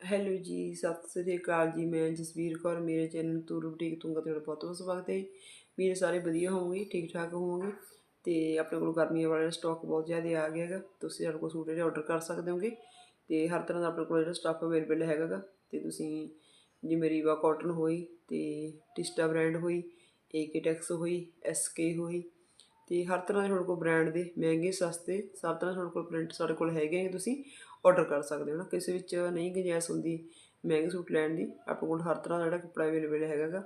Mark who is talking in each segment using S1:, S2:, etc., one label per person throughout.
S1: Hello ਜੀ, ਸਤਿ ਸ੍ਰੀ ਅਕਾਲ ਜੀ ਮੈਂ ਜਸਵੀਰ ਕੌਰ, ਮੇਰੇ ਚੈਨਲ ਤੁਰੂ ਬੁਟੀਕ ਤੋਂ ਤੁਹਾਡਾ ਬਹੁਤ ਬਹੁਤ ਸਵਾਗਤ ਹੈ ਜੀ। ਮੇਰੇ ਸਾਰੇ ਵਧੀਆ ਹੋਵੋਗੇ ਠੀਕ ਠਾਕ ਹੋਵੋਗੇ ਤੇ ਆਪਣੇ ਕੋਲ ਗਰਮੀਆਂ ਵਾਲਾ ਸਟਾਕ ਬਹੁਤ ਜ਼ਿਆਦਾ ਆ ਗਿਆ ਹੈਗਾ, ਤੁਸੀਂ ਸਾਡੇ ਕੋਲ ਸੂਟ ਜਿਹੜੇ ਆਰਡਰ ਕਰ ਸਕਦੇ ਹੋਗੇ ਤੇ ਹਰ ਤਰ੍ਹਾਂ ਦਾ ਆਪਣੇ ਕੋਲ ਜਿਹੜਾ ਸਟਾਫ ਅਵੇਲੇਬਲ ਹੈਗਾ ਗਾ ਤੇ ਤੁਸੀਂ ਜਿਵੇਂ ਰੀਵਾ ਕਾਟਨ ਹੋਈ ਤੇ ਟਿਸਟਾ ਬ੍ਰਾਂਡ ਹੋਈ ਏਕੇ ਟੈਕਸ ਹੋਈ ਐਸਕੇ ਹੋਈ ਤੇ ਹਰ ਤਰ੍ਹਾਂ ਦੇ ਤੁਹਾਡੇ ਕੋਲ ਬ੍ਰਾਂਡ ਦੇ ਮਹਿੰਗੇ, ਸਸਤੇ, ਸਭ ਤਰ੍ਹਾਂ ਤੁਹਾਡੇ ਕੋਲ ਪ੍ਰਿੰਟ ਸਾਡੇ ਕੋਲ ਹੈਗੇ ਆ ਤੁਸੀਂ ਆਰਡਰ ਕਰ ਸਕਦੇ ਹੋ ਨਾ। ਕਿਸੇ ਵਿੱਚ ਨਹੀਂ ਗੁੰਜਾਇਸ਼ ਹੁੰਦੀ ਮਹਿੰਗੇ ਸੂਟ ਲੈਣ ਦੀ। ਆਪਣੇ ਕੋਲ ਹਰ ਤਰ੍ਹਾਂ ਦਾ ਜਿਹੜਾ ਕੱਪੜਾ ਅਵੇਲੇਬਲ ਹੈਗਾ ਗਾ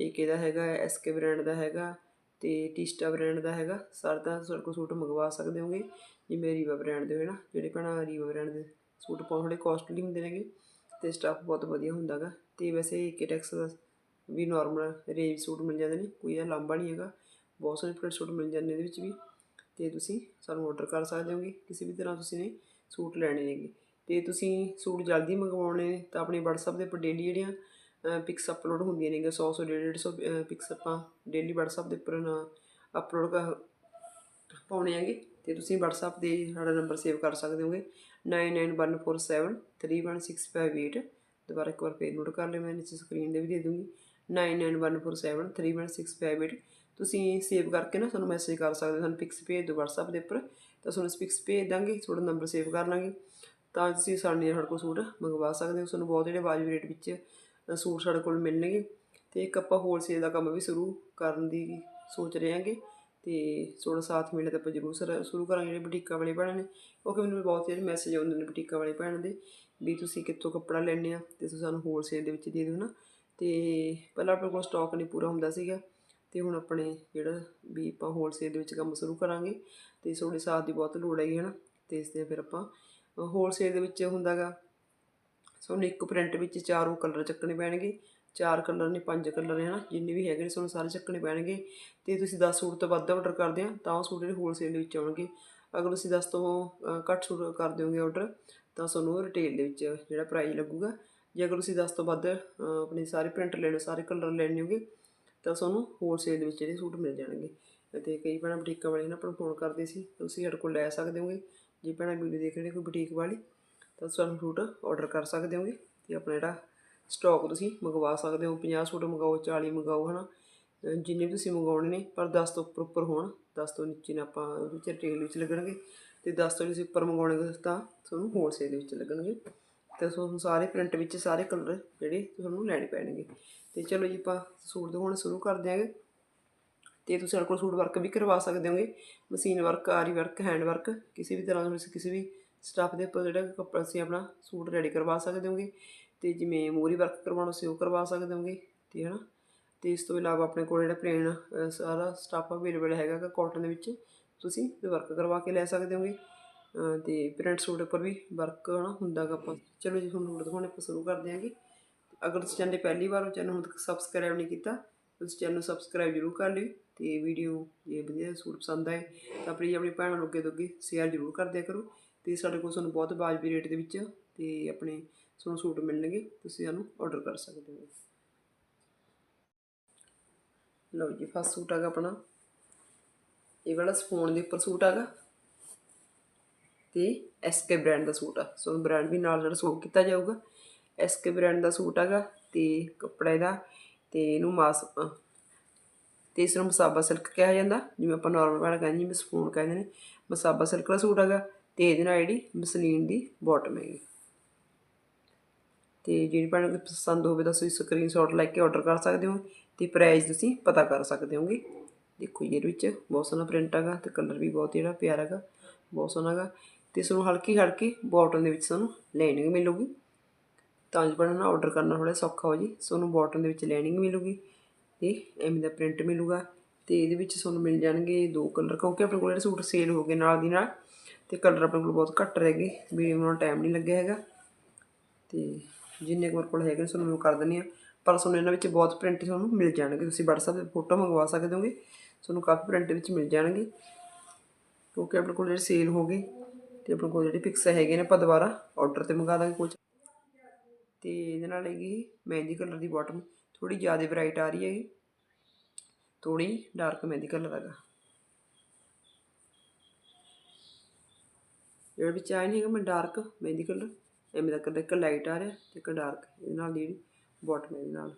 S1: ਏਕੇ ਦਾ ਹੈਗਾ ਐਸਕੇ ਬ੍ਰਾਂਡ ਦਾ ਹੈਗਾ ਤੇ ਟਿਸਟਾ ਬ੍ਰਾਂਡ ਦਾ ਹੈਗਾ। ਸਾਰਾ ਤਾਂ ਤੁਹਾਡੇ ਕੋਲ ਸੂਟ ਮੰਗਵਾ ਸਕਦੇ ਹੋਗੇ। ਜਿਵੇਂ ਰੀਵਾ ਬ੍ਰਾਂਡ ਦੇ ਹੋਏ ਨਾ, ਜਿਹੜੇ ਭੈਣਾਂ ਰੀਵਾ ਬ੍ਰਾਂਡ ਦੇ ਸੂਟ ਪਾਉਣ ਥੋੜ੍ਹੇ ਕਾਸਟਲੀ ਹੁੰਦੇ ਨੇਗੇ ਤੇ ਸਟਾਫ ਬਹੁਤ ਵਧੀਆ ਹੁੰਦਾ ਗਾ ਤੇ ਵੈਸੇ ਏਕੇ ਟੈਕਸ ਦਾ ਵੀ ਨਾਰਮਲ ਰੇਂਜ ਸੂਟ ਮਿਲ ਜਾਂਦੇ ਨੇ। ਕੋਈ ਇਹਦਾ ਲਾਂਭਾ ਨਹੀਂ ਹੈਗਾ। ਬਹੁਤ ਸਾਰੇ ਪ੍ਰਿੰਟ ਸੂਟ ਮਿਲ ਜਾਂਦੇ ਨੇ ਇਹਦੇ ਵਿੱਚ ਵੀ। ਤੇ ਤੁਸੀਂ ਸਾਨੂੰ ਆਰਡਰ ਕਰ ਸਕਦੇ ਹੋਗੇ। ਕਿਸੇ ਵੀ ਤਰ੍ਹਾਂ ਤੁਸੀਂ ਨੇ ਸੂਟ ਲੈਣੇ ਨੇਗੇ। ਤੇ ਤੁਸੀਂ ਸੂਟ ਜਲਦੀ ਮੰਗਵਾਉਣੇ ਨੇ ਤਾਂ ਆਪਣੇ WhatsApp ਦੇ ਉੱਪਰ ਡੇਲੀ ਜਿਹੜੀਆਂ ਪਿਕਸ ਅਪਲੋਡ ਹੁੰਦੀਆਂ ਨੇਗੀਆਂ 100 100 150 100 ਪਿਕਸ ਆਪਾਂ ਡੇਲੀ WhatsApp ਦੇ ਉੱਪਰ ਅਪਲੋਡ ਕਰ ਪਾਉਣੇ ਹੈਗੇ। ਤੇ ਤੁਸੀਂ WhatsApp ਤੇ ਸਾਡਾ ਨੰਬਰ ਸੇਵ ਕਰ ਸਕਦੇ ਹੋਗੇ। 9914731658 ਦੁਬਾਰਾ ਇੱਕ ਵਾਰ ਫੇਰ ਨੋਟ ਕਰ ਲਿਓ, ਮੈਂ ਨੀਚੇ ਸਕਰੀਨ ਦੇ ਵੀ ਦੇ ਦੂੰਗੀ। 9914731658 ਤੁਸੀਂ ਸੇਵ ਕਰਕੇ ਨਾ ਸਾਨੂੰ ਮੈਸੇਜ ਕਰ ਸਕਦੇ ਹੋ, ਸਾਨੂੰ ਪਿਕਸ ਭੇਜ ਦਿਓ WhatsApp ਦੇ ਉੱਪਰ, ਤਾਂ ਤੁਹਾਨੂੰ ਪਿਕਸ ਭੇਜ ਦਾਂਗੇ, ਤੁਹਾਡਾ ਨੰਬਰ ਸੇਵ ਕਰ ਲਾਂਗੇ। ਤਾਂ ਤੁਸੀਂ ਸਾਡੇ ਸਾਡੇ ਕੋਲ ਸੂਟ ਮੰਗਵਾ ਸਕਦੇ ਹੋ ਤੁਹਾਨੂੰ ਬਹੁਤ ਜਿਹੜੇ ਵਾਜਬ ਰੇਟ ਵਿੱਚ ਸੂਟ ਸਾਡੇ ਕੋਲ ਮਿਲਣਗੇ। ਤੇ ਇੱਕ ਆਪਾਂ ਹੋਲਸੇਲ ਦਾ ਕੰਮ ਵੀ ਸ਼ੁਰੂ ਕਰਨ ਦੀ ਸੋਚ ਰਹੇ ਹਾਂਗੇ, ਤੇ ਥੋੜਾ ਸਾਥ ਮਿਲੇ ਤਾਂ ਆਪਾਂ ਜ਼ਰੂਰ ਸਰ- ਸ਼ੁਰੂ ਕਰਾਂਗੇ ਜਿਹੜੇ ਬੁਟੀਕਾਂ ਵਾਲੇ ਭੈਣਾਂ ਨੇ। ਉਹ ਕਿ ਮੈਨੂੰ ਬਹੁਤ ਜਿਹੜੇ ਮੈਸੇਜ ਆਉਂਦੇ ਨੇ ਬੁਟੀਕਾਂ ਵਾਲੇ ਭੈਣਾਂ ਦੇ, ਵੀ ਤੁਸੀਂ ਕਿੱਥੋਂ ਕੱਪੜਾ ਲੈਣੇ ਆ, ਤੇ ਤੁਸੀਂ ਸਾਨੂੰ ਹੋਲਸੇਲ ਦੇ ਵਿੱਚ ਦੇ ਦਿਓ ਨਾ। ਤੇ ਪਹਿਲਾਂ ਆਪਣੇ ਕੋਲ ਸਟਾਕ ਨਹੀਂ ਪੂਰਾ ਹੁੰਦਾ ਸੀਗਾ। ਅਤੇ ਹੁਣ ਆਪਣੇ ਜਿਹੜਾ ਵੀ ਆਪਾਂ ਹੋਲਸੇਲ ਦੇ ਵਿੱਚ ਕੰਮ ਸ਼ੁਰੂ ਕਰਾਂਗੇ ਅਤੇ ਤੁਹਾਡੇ ਸਾਥ ਦੀ ਬਹੁਤ ਲੋੜ ਹੈਗੀ ਹੈ ਨਾ ਅਤੇ ਇਸ ਤੇ ਫਿਰ ਆਪਾਂ ਹੋਲਸੇਲ ਦੇ ਵਿੱਚ ਹੁੰਦਾਗਾ, ਤੁਹਾਨੂੰ ਇੱਕ ਪ੍ਰਿੰਟ ਵਿੱਚ ਚਾਰੋਂ ਕਲਰ ਚੱਕਣੇ ਪੈਣਗੇ, ਚਾਰ ਕਲਰ ਨੇ ਪੰਜ ਕਲਰ ਨੇ ਹਨਾ ਜਿੰਨੇ ਵੀ ਹੈਗੇ ਨੇ ਤੁਹਾਨੂੰ ਸਾਰੇ ਚੱਕਣੇ ਪੈਣਗੇ, ਤੇ ਤੁਸੀਂ 10 ਸੂਟ ਤੋਂ ਵੱਧ ਆਰਡਰ ਕਰਦੇ ਆ, ਤਾਂ ਉਹ ਸੂਟ ਜਿਹੜੇ ਹੋਲਸੇਲ ਦੇ ਵਿੱਚ ਆਉਣਗੇ। ਅਗਰ ਤੁਸੀਂ 10 ਤੋਂ ਘੱਟ ਸੂਟ ਕਰ ਦਿਓਗੇ ਆਰਡਰ ਤਾਂ ਤੁਹਾਨੂੰ ਰਿਟੇਲ ਦੇ ਵਿੱਚ ਜਿਹੜਾ ਪ੍ਰਾਈਸ ਲੱਗੂਗਾ। ਜੇ ਅਗਰ ਤੁਸੀਂ 10 ਤੋਂ ਵੱਧ ਆਪਣੇ ਸਾਰੇ ਪ੍ਰਿੰਟ ਲੈਣੇ, ਸਾਰੇ ਕਲਰ ਲੈਣੇ ਹੋਗੇ ਤਾਂ ਤੁਹਾਨੂੰ ਹੋਲਸੇਲ ਦੇ ਵਿੱਚ ਜਿਹੜੇ ਸੂਟ ਮਿਲ ਜਾਣਗੇ। ਅਤੇ ਕਈ ਭੈਣਾਂ ਬੁਟੀਕਾਂ ਵਾਲੇ ਨਾ ਆਪਾਂ ਨੂੰ ਫੋਨ ਕਰਦੇ ਸੀ, ਤੁਸੀਂ ਸਾਡੇ ਕੋਲ ਲੈ ਸਕਦੇ ਹੋਗੇ। ਜੇ ਭੈਣਾਂ ਵੀਡੀਓ ਦੇਖ ਰਹੇ ਕੋਈ ਬੁਟੀਕ ਵਾਲੀ, ਤਾਂ ਸਾਨੂੰ ਸੂਟ ਆਰਡਰ ਕਰ ਸਕਦੇ ਹੋਗੇ ਤੇ ਆਪਣਾ ਜਿਹੜਾ ਸਟਾਕ ਤੁਸੀਂ ਮੰਗਵਾ ਸਕਦੇ ਹੋ। 50 ਸੂਟ ਮੰਗਾਓ 40 ਮੰਗਾਓ, ਹਨਾ। ਅਹ ਜਿੰਨੇ ਵੀ ਤੁਸੀਂ ਮੰਗਾਉਣੇ ਨੇ, ਪਰ 10 ਤੋਂ ਉੱਪਰ ਉੱਪਰ ਹੋਣ 10 ਤੋਂ ਨੀਚੇ ਨਾ ਆਪਾਂ ਉਹਦੇ ਵਿੱਚ ਰਿਟੇਲ ਵਿੱਚ ਲੱਗਣਗੇ। ਤੇ 10 ਤੋਂ ਤੁਸੀਂ ਉੱਪਰ ਮੰਗਾਉਣੇ ਤਾਂ ਤੁਹਾਨੂੰ ਹੋਲਸੇਲ ਦੇ ਵਿੱਚ ਲੱਗਣਗੇ। ਤੇ ਤੁਹਾਨੂੰ ਸਾਰੇ ਪ੍ਰਿੰਟ ਵਿੱਚ ਸਾਰੇ ਕਲਰ ਜਿਹੜੇ ਤੁਹਾਨੂੰ ਲੈਣੇ ਪੈਣਗੇ। ਤੇ ਚਲੋ ਜੀ ਆਪਾਂ ਸੂਟ ਦਿਖਾਉਣਾ ਸ਼ੁਰੂ ਕਰ ਦਿਆਂਗੇ ਤੇ ਤੁਸੀਂ ਸਾਡੇ ਕੋਲ ਸੂਟ ਵਰਕ ਵੀ ਕਰਵਾ ਸਕਦੇ ਹੋਗੇ। Machine work aari work hand work ਕਿਸੇ ਵੀ ਤਰ੍ਹਾਂ ਦਾ ਤੁਸੀਂ ਕਿਸੇ ਵੀ ਸਟਾਫ ਦੇ ਉੱਪਰ ਜਿਹੜਾ ਕੱਪੜਾ ਅਸੀਂ ਆਪਣਾ ਸੂਟ ਰੈਡੀ ਕਰਵਾ ਸਕਦੇ ਹੋਗੇ। ਤੇ ਜਿਵੇਂ ਮੋਰੀ ਵਰਕ ਕਰਵਾਉਣਾ ਸੀ ਉਹ ਕਰਵਾ ਸਕਦੇ ਹੋਗੇ, ਤੇ ਹਨਾ। ਤੇ ਇਸ ਤੋਂ ਇਲਾਵਾ ਆਪਣੇ ਕੋਲ ਜਿਹੜਾ ਪਲੇਨ ਸਾਰਾ ਸਟਾਫ ਅਵੇਲੇਬਲ ਹੈਗਾ ਗਾ ਕਾਟਨ ਦੇ ਵਿੱਚ, ਤੁਸੀਂ ਵਰਕ ਕਰਵਾ ਕੇ ਲੈ ਸਕਦੇ ਹੋਗੇ। ਅਹ, ਤੇ ਪ੍ਰਿੰਟ ਸੂਟ ਉੱਪਰ ਵੀ ਵਰਕ ਹਨਾ ਹੁੰਦਾ ਗਾ ਆਪਾਂ। ਚਲੋ ਜੀ, ਹੁਣ ਸੂਟ ਦਿਖਾਉਣੇ ਆਪਾਂ ਸ਼ੁਰੂ ਕਰ ਦਿਆਂਗੇ ਅਗਰ ਤੁਸੀਂ ਚੈਨਲ ਪਹਿਲੀ ਵਾਰ ਹੋ, ਚੈਨਲ ਹੁਣ ਤੱਕ ਸਬਸਕ੍ਰਾਈਬ ਨਹੀਂ ਕੀਤਾ ਤੁਸੀਂ ਚੈਨਲ ਨੂੰ ਸਬਸਕ੍ਰਾਈਬ ਜ਼ਰੂਰ ਕਰ ਲਿਓ ਤੇ ਵੀਡੀਓ ਜੇ ਵਧੀਆ ਸੂਟ ਪਸੰਦ ਆਏ, ਤਾਂ ਪਲੀਜ਼ ਆਪਣੀ ਭੈਣਾਂ ਨੂੰ ਅੱਗੇ ਤੋਂ ਅੱਗੇ ਸ਼ੇਅਰ ਜ਼ਰੂਰ ਕਰ ਦਿਆ ਕਰੋ ਤੇ ਸਾਡੇ ਕੋਲ ਤੁਹਾਨੂੰ ਬਹੁਤ ਵਾਜਬੀ ਰੇਟ ਦੇ ਵਿੱਚ ਤੇ ਆਪਣੇ ਤੁਹਾਨੂੰ ਸੂਟ ਮਿਲਣਗੇ, ਤੁਸੀਂ ਸਾਨੂੰ ਆਰਡਰ ਕਰ ਸਕਦੇ ਹੋ। ਲਓ ਜੀ ਫਸਟ ਸੂਟ ਹੈਗਾ ਆਪਣਾ। ਇਹ ਵਾਲਾ ਸਪੋਨ ਦੇ ਉੱਪਰ ਸੂਟ ਹੈਗਾ। ਤੇ ਐਸਕੇ ਬ੍ਰਾਂਡ ਦਾ ਸੂਟ ਆ। ਸੋ ਬ੍ਰਾਂਡ ਵੀ ਨਾਲ ਜਿਹੜਾ ਸੂਟ ਕੀਤਾ ਜਾਊਗਾ। ਐਸਕੇ ਬ੍ਰਾਂਡ ਦਾ ਸੂਟ ਹੈਗਾ ਤੇ ਕੱਪੜਾ ਇਹਦਾ ਤੇ ਇਹਨੂੰ ਮਾਸ ਅ, ਤੇ ਇਸ ਨੂੰ ਮਸਾਬਾ ਸਿਲਕ ਕਿਹਾ ਜਾਂਦਾ ਜਿਵੇਂ ਆਪਾਂ ਨਾਰਮਲ ਵਾਲਾ ਕਹਿੰਦੇ ਜਿਵੇਂ ਸਪੂਨ ਕਹਿੰਦੇ ਨੇ ਮਸਾਬਾ ਸਿਲਕ ਦਾ ਸੂਟ ਹੈਗਾ ਤੇ ਇਹਦੇ ਨਾਲ ਜਿਹੜੀ ਮਸਲੀਨ ਦੀ ਬਾਟਮ ਹੈਗੀ। ਤੇ ਜਿਹੜੀ ਭੈਣ ਨੂੰ ਪਸੰਦ ਹੋਵੇ ਤਾਂ ਤੁਸੀਂ ਸਕਰੀਨਸ਼ਾਟ ਲੈ ਕੇ ਆਰਡਰ ਕਰ ਸਕਦੇ ਹੋ ਤੇ ਪ੍ਰਾਈਸ ਤੁਸੀਂ ਪਤਾ ਕਰ ਸਕਦੇ ਹੋਗੇ। ਦੇਖੋ ਜੀ ਇਹਦੇ ਵਿੱਚ ਬਹੁਤ ਸੋਹਣਾ ਪ੍ਰਿੰਟ ਹੈਗਾ ਤੇ ਕਲਰ ਵੀ ਬਹੁਤ ਜਿਹੜਾ ਪਿਆਰਾ ਹੈਗਾ ਬਹੁਤ ਸੋਹਣਾ ਹੈਗਾ ਤੇ ਇਸ ਨੂੰ ਹਲਕੀ ਹਲਕੀ ਬਾਟਮ ਦੇ ਵਿੱਚ ਸਾਨੂੰ ਲਾਈਨਿੰਗ ਮਿਲੂਗੀ। ਤਾਂ ਜੋ ਬਣਨਾ ਆਰਡਰ ਕਰਨਾ ਥੋੜਾ ਸੌਖਾ ਹੋ ਜੀ। ਤੁਹਾਨੂੰ ਬਾਟਮ ਦੇ ਵਿੱਚ ਲਾਈਨਿੰਗ ਮਿਲੂਗੀ ਤੇ ਐਵੇਂ ਦਾ ਪ੍ਰਿੰਟ ਮਿਲੂਗਾ ਤੇ ਇਹਦੇ ਵਿੱਚ ਤੁਹਾਨੂੰ ਮਿਲ ਜਾਣਗੇ ਦੋ ਕਲਰ ਕਿਉਂਕਿ ਆਪਣੇ ਕੋਲ ਜਿਹੜੇ ਸੂਟ ਸੇਲ ਹੋ ਗਏ ਨਾਲ ਦੀ ਨਾਲ ਤੇ ਕਲਰ ਆਪਣੇ ਕੋਲ ਬਹੁਤ ਘੱਟ ਰਹਿ ਗਏ ਵੀ ਉਹਨਾਂ ਟਾਈਮ ਨਹੀਂ ਲੱਗਿਆ ਹੈਗਾ। ਤੇ ਜਿੰਨੇ ਕੁ ਮੇਰੇ ਕੋਲ ਹੈਗੇ ਨੇ ਤੁਹਾਨੂੰ ਮੈਂ ਕਰ ਦਿੰਦੀ ਆ ਪਰ ਤੁਹਾਨੂੰ ਇਹਨਾਂ ਵਿੱਚ ਬਹੁਤ ਪ੍ਰਿੰਟ ਤੁਹਾਨੂੰ ਮਿਲ ਜਾਣਗੇ। ਤੁਸੀਂ WhatsApp ਤੇ ਫੋਟੋ ਮੰਗਵਾ ਸਕਦੇ ਹੋਗੇ, ਤੁਹਾਨੂੰ ਕਾਫੀ ਪ੍ਰਿੰਟ ਵਿੱਚ ਮਿਲ ਜਾਣਗੇ। ਕਿਉਂਕਿ ਆਪਣੇ ਕੋਲ ਜਿਹੜੇ ਸੇਲ ਹੋ ਗਏ ਤੇ ਆਪਣੇ ਕੋਲ ਜਿਹੜੇ ਪਿਕਸ ਹੈਗੇ ਨੇ ਆਪਾਂ ਦੁਬਾਰਾ ਆਰਡਰ ਤੇ ਮੰਗਾ ਦਾਂਗੇ ਕੁਝ ਅਤੇ ਇਹਦੇ ਨਾਲ ਹੈਗੀ ਮਹਿੰਦੀ ਕਲਰ ਦੀ ਬਾਟਮ ਥੋੜੀ ਜ਼ਿਆਦਾ ਬ੍ਰਾਈਟ ਆ ਰਹੀ ਹੈਗੀ ਥੋੜੀ ਡਾਰਕ ਮਹਿੰਦੀ ਕਲਰ ਹੈਗਾ। ਜਿਹੜਾ ਵਿੱਚ ਆਇਆ ਨਹੀਂ ਹੈਗਾ ਮੈਂ ਡਾਰਕ ਮਹਿੰਦੀ ਕਲਰ ਐਵੇਂ ਦਾ ਕਲਰ ਇੱਕ ਲਾਈਟ ਆ ਰਿਹਾ ਤੇ ਇੱਕ ਡਾਰਕ ਇਹਦੇ ਨਾਲ ਦੀ ਜਿਹੜੀ ਬਾਟਮ ਇਹਦੇ ਨਾਲ।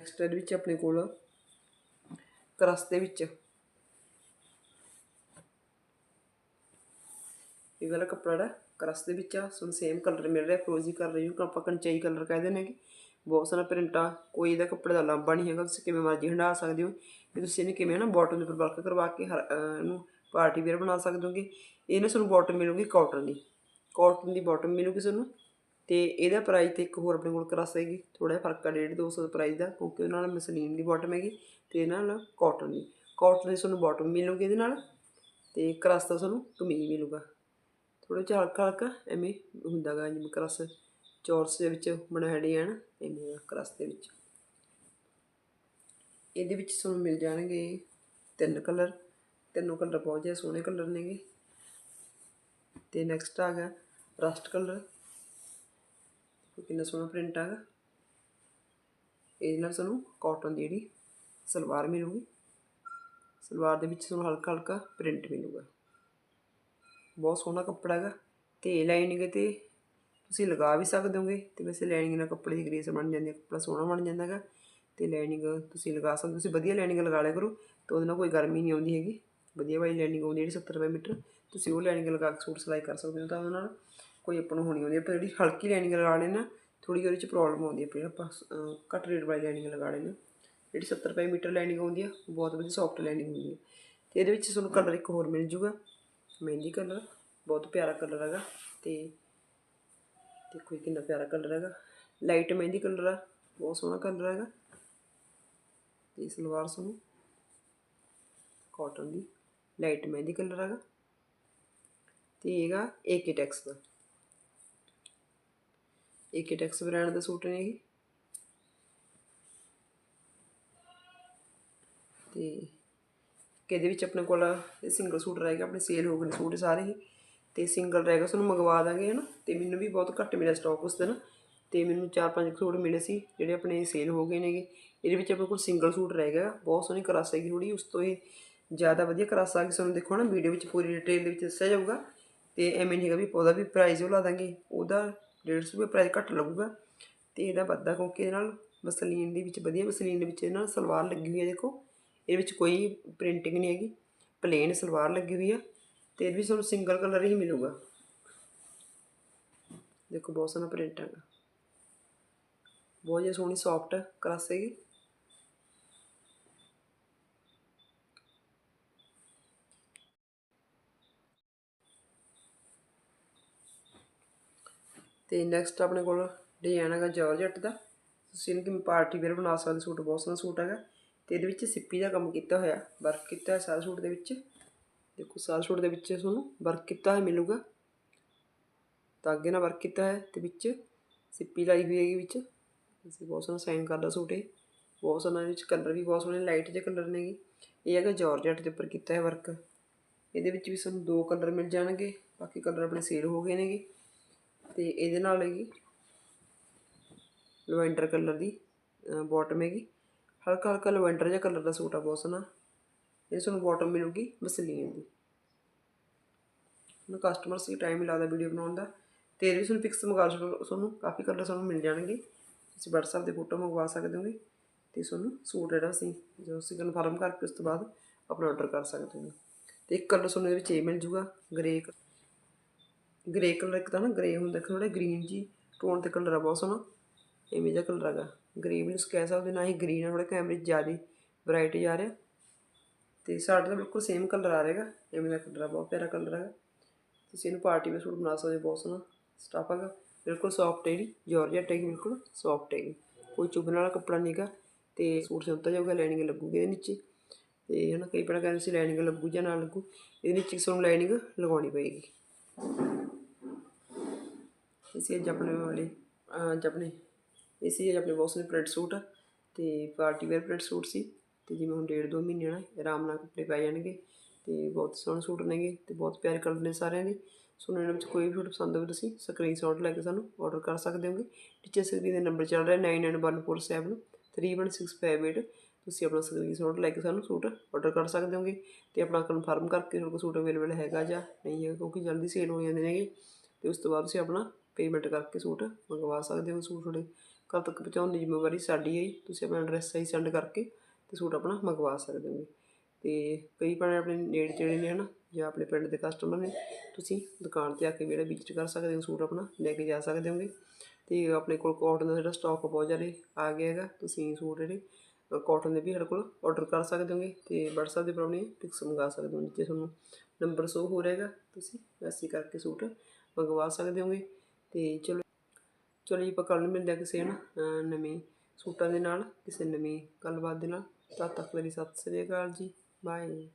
S1: ਨੈਕਸਟ ਇਹਦੇ ਵਿੱਚ ਆਪਣੇ ਕੋਲ ਕਰਸ ਦੇ ਵਿੱਚ। ਇਹ ਵਾਲਾ ਕੱਪੜਾ ਜਿਹੜਾ ਕਰਸ ਦੇ ਵਿੱਚ ਆ, ਸਾਨੂੰ ਸੇਮ ਕਲਰ ਮਿਲ ਰਿਹਾ ਫਰੋਜ਼ੀ ਕਰ ਰਹੀ ਹਾਂ ਆਪਾਂ ਕੰਚਾਈ ਕਲਰ ਕਹਿੰਦੇ ਨੇ ਬਹੁਤ ਸਾਰਾ ਪ੍ਰਿੰਟ ਆ, ਕੋਈ ਇਹਦਾ ਕੱਪੜੇ ਦਾ ਲਾਂਬਾ ਨਹੀਂ ਹੈਗਾ, ਤੁਸੀਂ ਕਿਵੇਂ ਮਰਜ਼ੀ ਹੰਡਾ ਸਕਦੇ ਹੋ। ਤੇ ਤੁਸੀਂ ਇਹਨੂੰ ਕਿਵੇਂ ਨਾ ਬਾਟਮ ਦੇ ਉੱਪਰ ਵਰਕ ਕਰਵਾ ਕੇ ਹਰ- ਇਹਨੂੰ ਪਾਰਟੀ ਵੇਅਰ ਬਣਾ ਸਕਦੇ ਹੋਗੇ। ਇਹ ਨਾ ਤੁਹਾਨੂੰ ਬਾਟਮ ਮਿਲੂਗੀ ਕਾਟਨ ਦੀ। ਕਾਟਨ ਦੀ ਬਾਟਮ ਮਿਲੂਗੀ ਤੁਹਾਨੂੰ। ਤੇ ਇਹਦਾ ਪ੍ਰਾਈਸ ਤੇ ਇੱਕ ਹੋਰ ਆਪਣੇ ਕੋਲ ਕਰਾਸ ਹੈਗੀ ਥੋੜਾ ਜਿਹਾ ਫ਼ਰਕ ਆ 150 200 ਦਾ ਪ੍ਰਾਈਸ ਦਾ, ਕਿਉਂਕਿ ਉਹਦੇ ਨਾਲ ਮਸਲੀਨ ਦੀ ਬਾਟਮ ਹੈਗੀ ਤੇ ਇਹ ਨਾਲ ਕਾਟਨ ਦੀ। ਕਾਟਨ ਦੀ ਤੁਹਾਨੂੰ ਬਾਟਮ ਮਿਲੂਗੀ ਇਹਦੇ ਨਾਲ ਤੇ ਕਰਾਸ ਦਾ ਤੁਹਾਨੂੰ ਕਮੀਜ਼ ਮਿਲੂਗਾ। ਥੋੜਾ ਜਿਹਾ ਹਲਕਾ ਹਲਕਾ, ਐਵੇਂ ਹੁੰਦਾਗਾ ਜਿਵੇਂ ਕਰਾਸ ਚੌਰਸ ਦੇ ਵਿੱਚ ਬਣਾਇਆ ਡਿਜ਼ਾਈਨ ਐਵੇਂ ਦਾ ਦੇ ਵਿੱਚ। ਇਹਦੇ ਵਿੱਚ ਤੁਹਾਨੂੰ ਮਿਲ ਜਾਣਗੇ ਤਿੰਨ ਕਲਰ, ਤਿੰਨੋਂ ਕਲਰ ਬਹੁਤ ਜ਼ਿਆਦਾ ਸੋਹਣੇ ਕਲਰ ਨੇਗੇ। ਤੇ ਨੈਕਸਟ ਆ ਗਿਆ ਰਸਟ ਕਲਰ। ਕਿੰਨਾ ਸੋਹਣਾ ਪ੍ਰਿੰਟ ਆਗਾ ਇਹਦੇ ਨਾਲ ਤੁਹਾਨੂੰ ਕਾਟਨ ਦੀ ਜਿਹੜੀ ਸਲਵਾਰ ਮਿਲੂਗੀ। ਸਲਵਾਰ ਦੇ ਵਿੱਚ ਤੁਹਾਨੂੰ ਹਲਕਾ ਹਲਕਾ ਪ੍ਰਿੰਟ ਮਿਲੂਗਾ। ਬਹੁਤ ਸੋਹਣਾ ਕੱਪੜਾ ਹੈਗਾ। ਤੇ ਲਾਈਨਿੰਗ ਤੇ ਤੁਸੀਂ ਲਗਾ ਵੀ ਸਕਦੇ ਹੋਗੇ। ਤੇ ਵੈਸੇ ਲਾਈਨਿੰਗ ਨਾਲ ਕੱਪੜੇ ਦੀ ਗ੍ਰੇਸ ਬਣ ਜਾਂਦੀ ਹੈ ਕੱਪੜਾ ਸੋਹਣਾ ਬਣ ਜਾਂਦਾ ਹੈਗਾ। ਤੇ ਲਾਈਨਿੰਗ ਤੁਸੀਂ ਲਗਾ ਸਕਦੇ ਹੋ। ਤੁਸੀਂ ਵਧੀਆ ਲਾਈਨਿੰਗ ਲਗਾ ਲਿਆ ਕਰੋ। ਤਾਂ ਉਹਦੇ ਨਾਲ ਕੋਈ ਗਰਮੀ ਨਹੀਂ ਆਉਂਦੀ ਹੈਗੀ। ਵਧੀਆ ਵਾਲੀ ਲਾਈਨਿੰਗ ਆਉਂਦੀ ਜਿਹੜੀ 70 ਰੁਪਏ ਮੀਟਰ, ਤੁਸੀਂ ਉਹ ਲਾਈਨਿੰਗ ਲਗਾ ਕੇ ਸੂਟ ਸਿਲਾਈ ਕਰ ਸਕਦੇ ਹੋ। ਤਾਂ ਉਹਦੇ ਨਾਲ ਕੋਈ ਆਪਾਂ ਨੂੰ ਹੋਣੀ ਆਉਂਦੀ ਹੈ ਪਰ ਜਿਹੜੀ ਹਲਕੀ ਲਾਈਨਿੰਗ ਲਗਾ ਲੈਣਾ ਥੋੜੀ ਉਹਦੇ ਚ ਪ੍ਰੋਬਲਮ ਆਉਂਦੀ ਹੈ ਫਿਰ ਆਪਾਂ ਘੱਟ ਰੇਟ ਵਾਲੀ ਲਾਈਨਿੰਗ ਲਗਾ ਲੈਣਾ ਜਿਹੜੀ 70 ਰੁਪਏ ਮੀਟਰ ਲਾਈਨਿੰਗ ਆਉਂਦੀ ਹੈ ਉਹ ਬਹੁਤ ਵਧੀਆ ਸੌਫਟ ਲਾਈਨਿੰਗ ਹੁੰਦੀ ਹੈ ਤੇ ਇਹਦੇ ਵਿੱਚ ਤੁਹਾਨੂੰ ਕਲਰ ਇੱਕ ਹੋਰ ਮਿਲ ਜੂਗਾ। ਮਹਿੰਦੀ ਕਲਰ ਬਹੁਤ ਪਿਆਰਾ ਕਲਰ ਹੈਗਾ ਤੇ ਦੇਖੋ ਇਹ ਕਿੰਨਾ ਪਿਆਰਾ ਕਲਰ ਹੈਗਾ। ਲਾਈਟ ਮਹਿੰਦੀ ਕਲਰ ਆ, ਬਹੁਤ ਸੋਹਣਾ ਕਲਰ ਹੈਗਾ। ਤੇ ਸਲਵਾਰ ਤੁਹਾਨੂੰ ਕਾਟਨ ਦੀ ਲਾਈਟ ਮਹਿੰਦੀ ਕਲਰ ਹੈਗਾ। ਤੇ ਹੈਗਾ ਏਕੇ ਟੈਕਸ ਦਾ। ਏਕੇ ਟੈਕਸ ਬ੍ਰਾਂਡ ਦਾ ਸੂਟ ਨੇ ਇਹ। ਤੇ ਕਿ ਇਹਦੇ ਵਿੱਚ ਆਪਣੇ ਕੋਲ ਸਿੰਗਲ ਸੂਟ ਰਹੇਗਾ ਆਪਣੇ ਸੇਲ ਹੋ ਗਏ ਨੇ ਸੂਟ ਸਾਰੇ ਹੀ। ਤੇ ਸਿੰਗਲ ਰਹੇਗਾ ਤੁਹਾਨੂੰ ਮੰਗਵਾ ਦਾਂਗੇ, ਹਨਾ? ਤੇ ਮੈਨੂੰ ਵੀ ਬਹੁਤ ਘੱਟ ਮਿਲਿਆ ਸਟਾਕ ਉਸ ਦਿਨ। ਤੇ ਮੈਨੂੰ ਚਾਰ ਪੰਜ ਸੂਟ ਮਿਲੇ ਸੀ, ਜਿਹੜੇ ਆਪਣੇ ਸੇਲ ਹੋ ਗਏ ਨੇਗੇ। ਇਹਦੇ ਵਿੱਚ ਆਪਣੇ ਕੋਲ ਸਿੰਗਲ ਸੂਟ ਰਹਿ ਗਿਆ। ਬਹੁਤ ਸੋਹਣੀ ਕਰਾਸ ਹੈਗੀ ਥੋੜੀ ਉਸ ਤੋਂ ਹੀ ਜ਼ਿਆਦਾ ਵਧੀਆ ਕਰਾਸ ਆ ਗਈ ਤੁਹਾਨੂੰ ਦੇਖੋ ਨਾ ਵੀਡੀਓ ਵਿੱਚ ਪੂਰੀ ਡਿਟੇਲ ਦੇ ਵਿੱਚ ਦੱਸਿਆ ਜਾਊਗਾ। ਤੇ ਐਵੇਂ ਨਹੀਂ ਹੈਗਾ ਵੀ ਉਹਦਾ ਵੀ ਪ੍ਰਾਈਸ ਉਹ ਲਾ ਦਾਂਗੇ। ਉਹਦਾ 150 ਰੁਪਏ ਪ੍ਰਾਈਸ ਘੱਟ ਲੱਗੂਗਾ। ਤੇ ਇਹਦਾ ਵੱਧਦਾ ਕਿਉਂਕਿ ਇਹਦੇ ਨਾਲ ਮਸਲੀਨ ਦੇ ਵਿੱਚ, ਵਧੀਆ ਵਸਲੀਨ ਦੇ ਵਿੱਚ ਇਹਦੇ ਨਾਲ ਸਲਵਾਰ ਲੱਗੀ ਹੋਈ ਹੈ ਦੇਖੋ। ਇਹਦੇ ਵਿੱਚ ਕੋਈ ਪ੍ਰਿੰਟਿੰਗ ਨਹੀਂ ਹੈਗੀ ਪਲੇਨ ਸਲਵਾਰ ਲੱਗੀ ਹੋਈ ਆ ਤੇ ਇਹ ਵੀ ਤੁਹਾਨੂੰ ਸਿੰਗਲ ਕਲਰ ਹੀ ਮਿਲੂਗਾ। ਦੇਖੋ ਬਹੁਤ ਸੋਹਣਾ ਪ੍ਰਿੰਟ ਹੈਗਾ। ਬਹੁਤ ਜ਼ਿਆਦਾ ਸੋਹਣੀ ਸੌਫਟ ਕਰਾਸ ਹੈਗੀ। ਤੇ ਨੈਕਸਟ ਆਪਣੇ ਕੋਲ ਡਿਜ਼ਾਈਨ ਹੈਗਾ ਜਾਰਜਟ ਦਾ। ਤੁਸੀਂ ਇਹਨੂੰ ਕਿਵੇਂ ਪਾਰਟੀ ਵੇਅਰ ਬਣਾ ਸਕਦੇ ਸੂਟ, ਬਹੁਤ ਸੋਹਣਾ ਸੂਟ ਹੈਗਾ। ਤੇ ਇਹਦੇ ਵਿੱਚ ਸਿੱਪੀ ਦਾ ਕੰਮ ਕੀਤਾ ਹੋਇਆ ਵਰਕ ਕੀਤਾ ਹੋਇਆ ਸਾਲ ਸੂਟ ਦੇ ਵਿੱਚ। ਦੇਖੋ ਸਾਰੇ ਸੂਟ ਦੇ ਵਿੱਚ ਤੁਹਾਨੂੰ ਵਰਕ ਕੀਤਾ ਹੋਇਆ ਮਿਲੂਗਾ। ਧਾਗੇ ਨਾਲ ਵਰਕ ਕੀਤਾ ਹੈ ਤੇ ਵਿੱਚ ਸਿੱਪੀ ਲਾਈ ਹੋਈ ਹੈਗੀ ਵਿੱਚ। ਅਸੀਂ ਬਹੁਤ ਸੋਹਣਾ ਸਾਈਨ ਕਰਦਾ ਸੂਟ ਇਹ। ਬਹੁਤ ਸੋਹਣਾ ਇਹਦੇ ਵਿੱਚ ਕਲਰ ਵੀ ਬਹੁਤ ਸੋਹਣੇ ਲਾਈਟ ਜਿਹੇ ਕਲਰ ਨੇਗੇ ਇਹ ਹੈਗਾ ਜਾਰਜਟ ਦੇ ਉੱਪਰ ਕੀਤਾ ਹੈ ਵਰਕ ਇਹਦੇ ਵਿੱਚ ਵੀ ਸਾਨੂੰ ਦੋ ਕਲਰ ਮਿਲ ਜਾਣਗੇ, ਬਾਕੀ ਕਲਰ ਆਪਣੇ ਸੇਲ ਹੋ ਗਏ ਨੇਗੇ ਤੇ ਇਹਦੇ ਨਾਲ ਹੈਗੀ ਲਵੈਂਡਰ ਕਲਰ ਦੀ ਬਾਟਮ ਹੈਗੀ। ਹਲਕਾ ਹਲਕਾ ਲਵੈਂਡਰ ਜਿਹਾ ਕਲਰ ਦਾ ਸੂਟ ਆ ਬਹੁਤ ਸੋਹਣਾ। ਇਹ ਤੁਹਾਨੂੰ ਬਾਟਮ ਮਿਲੂਗੀ ਮਸਲੀਨ ਦੀ। ਹੁਣ ਕਸਟਮਰਸ ਦੀ ਟਾਈਮ ਹੀ ਲੱਗਦਾ ਵੀਡੀਓ ਬਣਾਉਣ ਦਾ। ਤੇ ਇਹਦੇ ਵੀ ਤੁਹਾਨੂੰ ਪਿਕਸ ਮੰਗਾ ਸਕੋ ਤੁਹਾਨੂੰ ਕਾਫੀ ਕਲਰ ਤੁਹਾਨੂੰ ਮਿਲ ਜਾਣਗੇ। ਤੁਸੀਂ WhatsApp 'ਤੇ ਫੋਟੋ ਮੰਗਵਾ ਸਕਦੇ ਹੋਗੇ ਤੇ ਤੁਹਾਨੂੰ ਸੂਟ ਜਿਹੜਾ ਸੀ ਜੋ ਤੁਸੀਂ ਕਨਫਰਮ ਕਰਕੇ ਉਸ ਤੋਂ ਬਾਅਦ ਆਪਣਾ ਆਰਡਰ ਕਰ ਸਕਦੇ ਹੋ ਤੇ ਇੱਕ ਕਲਰ ਤੁਹਾਨੂੰ ਇਹਦੇ ਵਿੱਚ ਇਹ ਮਿਲ ਜੂਗਾ ਗ੍ਰੇ ਗ੍ਰੇ ਕਲਰ ਇੱਕ ਤਾਂ ਨਾ ਗ੍ਰੇ ਹੁੰਦਾ ਥੋੜਾ ਗ੍ਰੀਨ ਜੀ ਟੋਨ ਤੇ ਕਲਰ ਆ, ਬਹੁਤ ਸੋਹਣਾ। ਇਵੇਂ ਜਿਹਾ ਕਲਰ ਹੈਗਾ। ਗ੍ਰੇ ਵੀ ਤੁਸੀਂ ਕਹਿ ਸਕਦੇ ਹੋ, ਨਾ ਹੀ ਗ੍ਰੀਨ ਆ ਥੋੜਾ ਕੈਮਰੇ 'ਚ ਜ਼ਿਆਦਾ ਬ੍ਰਾਈਟ ਜਾ ਰਿਹਾ। ਤੇ ਸਾਡਾ ਤਾਂ ਬਿਲਕੁਲ ਸੇਮ ਕਲਰ ਆ ਰਹੇਗਾ ਇਵੇਂ ਦਾ ਕਲਰ ਆ ਬਹੁਤ ਪਿਆਰਾ ਕਲਰ ਹੈਗਾ। ਤੁਸੀਂ ਇਹਨੂੰ ਪਾਰਟੀ ਵਿੱਚ ਸੂਟ ਬਣਾ ਸਕਦੇ ਹੋ ਬਹੁਤ ਸੋਹਣਾ ਸਟਾਫ ਹੈਗਾ। ਬਿਲਕੁਲ ਸੌਫਟ ਹੈ ਜੀ ਜਾਰਜਟ ਹੈਗੀ ਬਿਲਕੁਲ ਸੌਫਟ ਹੈਗੀ ਕੋਈ ਚੁਭਣ ਵਾਲਾ ਕੱਪੜਾ ਨਹੀਂਗਾ ਤੇ ਸੂਟ ਸਿੰਪਲ ਜਾਊਗਾ ਲਾਈਨਿੰਗ ਲੱਗੂਗੀ ਇਹਦੇ ਨੀਚੇ। ਤੇ ਹਨਾ ਕਈ ਪੜਾ ਕਹਿੰਦੇ ਸੀ ਲਾਈਨਿੰਗ ਲੱਗੂ ਜਾਂ ਨਾ ਲੱਗੂ ਇਹਦੇ ਨੀਚੇ ਸਾਨੂੰ ਲਾਈਨਿੰਗ ਲਗਾਉਣੀ ਪਏਗੀ। ਇਸੇ ਅੱਜ ਆਪਣੇ ਵਾਲੇ ਅੱਜ ਆਪਣੇ ਇਹ ਸੀ ਆਪਣੇ ਬਹੁਤ ਸਾਰੇ ਪ੍ਰਿੰਟ ਸੂਟ ਆ ਤੇ ਪਾਰਟੀ ਵੇਅਰ ਪ੍ਰਿੰਟ ਸੂਟ ਸੀ, ਤੇ ਜਿਵੇਂ ਹੁਣ ਡੇਢ ਦੋ ਮਹੀਨੇ ਨਾਲ ਆਰਾਮ ਨਾਲ ਕੱਪੜੇ ਪੈ ਜਾਣਗੇ, ਤੇ ਬਹੁਤ ਸੋਹਣੇ ਸੂਟ ਨੇਗੇ, ਤੇ ਬਹੁਤ ਪਿਆਰੇ ਕਲਰ ਨੇ ਸਾਰਿਆਂ ਦੇ, ਸੋ ਇਹਨਾਂ ਵਿੱਚ ਕੋਈ ਵੀ ਸੂਟ ਪਸੰਦ ਹੋਵੇ ਤੁਸੀਂ ਸਕਰੀਨਸ਼ਾਟ ਲੈ ਕੇ ਸਾਨੂੰ ਆਰਡਰ ਕਰ ਸਕਦੇ ਹੋਗੇ। ਟੀਚਰ ਸਕਰੀਨ ਦੇ ਨੰਬਰ ਚੱਲ ਰਿਹਾ 9914731658 ਤੁਸੀਂ ਆਪਣਾ ਸਕਰੀਨਸ਼ਾਟ ਲੈ ਕੇ ਸਾਨੂੰ ਸੂਟ ਆਰਡਰ ਕਰ ਸਕਦੇ ਹੋਗੇ, ਤੇ ਆਪਣਾ ਕਨਫਰਮ ਕਰਕੇ ਤੁਹਾਡੇ ਕੋਲ ਸੂਟ ਅਵੇਲੇਬਲ ਹੈਗਾ ਜਾਂ ਨਹੀਂ ਹੈਗਾ, ਕਿਉਂਕਿ ਜਲਦੀ ਸੇਲ ਹੋ ਜਾਂਦੇ ਨੇਗੇ, ਤੇ ਉਸ ਤੋਂ ਬਾਅਦ ਤੁਸੀਂ ਆਪਣਾ ਪੇਮੈਂਟ ਕਰਕੇ ਸੂਟ ਮੰਗਵਾ ਸਕਦੇ ਹੋ ਸੂਟ ਤੁਹਾਡੇ ਘਰ ਤੱਕ ਪਹੁੰਚਾਉਣ ਦੀ ਜ਼ਿੰਮੇਵਾਰੀ ਸਾਡੀ ਹੈ ਤੁਸੀਂ ਆਪਣਾ ਐਡਰੈਸ ਸਹੀ ਸੈਂਡ ਕਰਕੇ ਤੇ ਸੂਟ ਆਪਣਾ ਮੰਗਵਾ ਸਕਦੇ ਹੋ ਤੇ ਕਈ ਭੈਣ ਆਪਣੇ ਨੇੜੇ ਤੇੜੇ ਨੇ ਹਨਾ, ਜਾਂ ਆਪਣੇ ਪਿੰਡ ਦੇ ਕਸਟਮਰ ਨੇ, ਤੁਸੀਂ ਦੁਕਾਨ ਤੇ ਆ ਕੇ ਜਿਹੜਾ ਵਿਜ਼ਿਟ ਕਰ ਸਕਦੇ ਹੋ ਸੂਟ ਆਪਣਾ, ਲੈ ਕੇ ਜਾ ਸਕਦੇ ਹੋਗੇ। ਤੇ ਆਪਣੇ ਕੋਲ ਕਾਟਨ ਦਾ ਜਿਹੜਾ ਸਟਾਕ ਬਹੁਤ ਜ਼ਿਆਦਾ ਆ ਗਿਆ ਹੈਗਾ, ਤੁਸੀਂ ਸੂਟ ਜਿਹੜੇ ਕਾਟਨ ਦੇ ਵੀ ਸਾਡੇ ਕੋਲ ਆਰਡਰ ਕਰ ਸਕਦੇ ਹੋਗੇ ਤੇ WhatsApp ਦੇ ਉੱਪਰ ਆਪਣੀ ਪਿਕਸ ਮੰਗਾ ਸਕਦੇ ਹੋ ਜਿੱਥੇ ਤੁਹਾਨੂੰ ਨੰਬਰ ਸ਼ੋ ਹੋ ਰਹੇਗਾ ਤੁਸੀਂ ਮੈਸੇਜ ਕਰਕੇ ਸੂਟ ਮੰਗਵਾ ਸਕਦੇ ਹੋਗੇ। ਤੇ ਚਲੋ ਚਲੋ ਜੀ, ਆਪਾਂ ਕੱਲ੍ਹ ਨੂੰ ਮਿਲਦੇ ਹਾਂ ਕਿਸੇ ਨਾ ਨਵੇਂ ਸੂਟਾਂ ਦੇ ਨਾਲ, ਕਿਸੇ ਨਵੀਂ ਗੱਲਬਾਤ ਦੇ ਨਾਲ। ਤਦ ਤੱਕ ਲਈ ਸਤਿ ਸ੍ਰੀ ਅਕਾਲ ਜੀ। ਬਾਏ